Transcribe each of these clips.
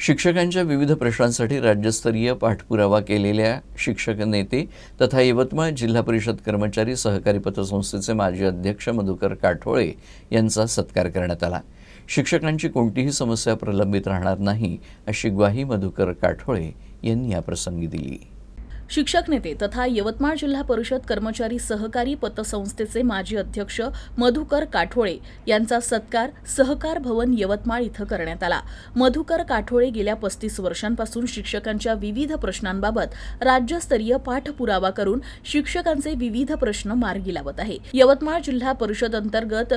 शिक्षकांच्या विविध प्रश्नांसाठी राज्यस्तरीय पाठपुरावा केलेल्या शिक्षक नेते तथा यवतमाळ जिल्हा परिषद कर्मचारी सहकारी पतसंस्थेचे माजी अध्यक्ष मधुकर काठोळे यांचा सत्कार करण्यात आला. शिक्षकांची कोणतीही समस्या प्रलंबित राहणार नाही अशी ग्वाही मधुकर काठोळे यांनी याप्रसंगी दिली. शिक्षक नेते तथा यवतमाळ जिल्हा परिषद कर्मचारी सहकारी पतसंस्थेचे माजी अध्यक्ष मधुकर काठोळे यांचा सत्कार सहकार भवन यवतमाळ इथं करण्यात आला. मधुकर काठोळे गेल्या पस्तीस वर्षांपासून शिक्षकांच्या विविध प्रश्नांबाबत राज्यस्तरीय पाठपुरावा करून शिक्षकांचे विविध प्रश्न मार्गी लावत आहे. यवतमाळ जिल्हा परिषद अंतर्गत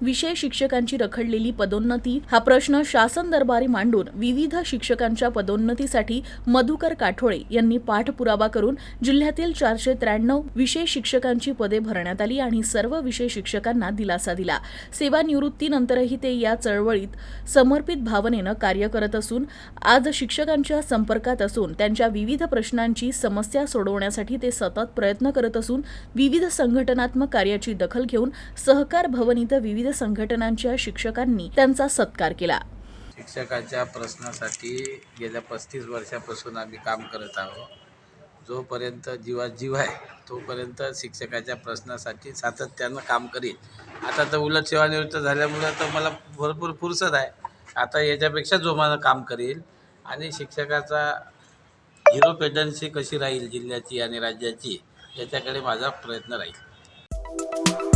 विषय शिक्षकांची रखडलेली पदोन्नती हा प्रश्न शासन दरबारी मांडून विविध शिक्षकांच्या पदोन्नतीसाठी मधुकर काठोळे यांनी पाठपुरावा करून जिल्ह्यातील चारशे त्र्याण्णव विषय शिक्षकांची पदे भरण्यात आली आणि सर्व विषय शिक्षकांना दिलासा दिला. सेवानिवृत्तीनंतरही ते या चळवळीत समर्पित भावनेनं कार्य करत असून आज शिक्षकांच्या संपर्कात असून त्यांच्या विविध प्रश्नांची समस्या सोडवण्यासाठी ते सतत प्रयत्न करत असून विविध संघटनात्मक कार्याची दखल घेऊन सहकार भवन इथं विविध संघटनांच्या शिक्षकांनी त्यांचा सत्कार केला. शिक्षकाच्या प्रश्नासाठी गेल्या पस्तीस वर्षापासून आम्ही काम करत आहोत. जोपर्यंत जीवा जीव आहे तोपर्यंत शिक्षकाच्या प्रश्नासाठी सातत्यानं काम करीन. आता तर उलट सेवानिवृत्त झाल्यामुळं तर मला भरपूर फुरसत आहे. आता याच्यापेक्षा जोमानं काम करील आणि शिक्षकाचा हिरो पेडन्सी कशी राहील जिल्ह्याची आणि राज्याची याच्याकडे माझा प्रयत्न राहील.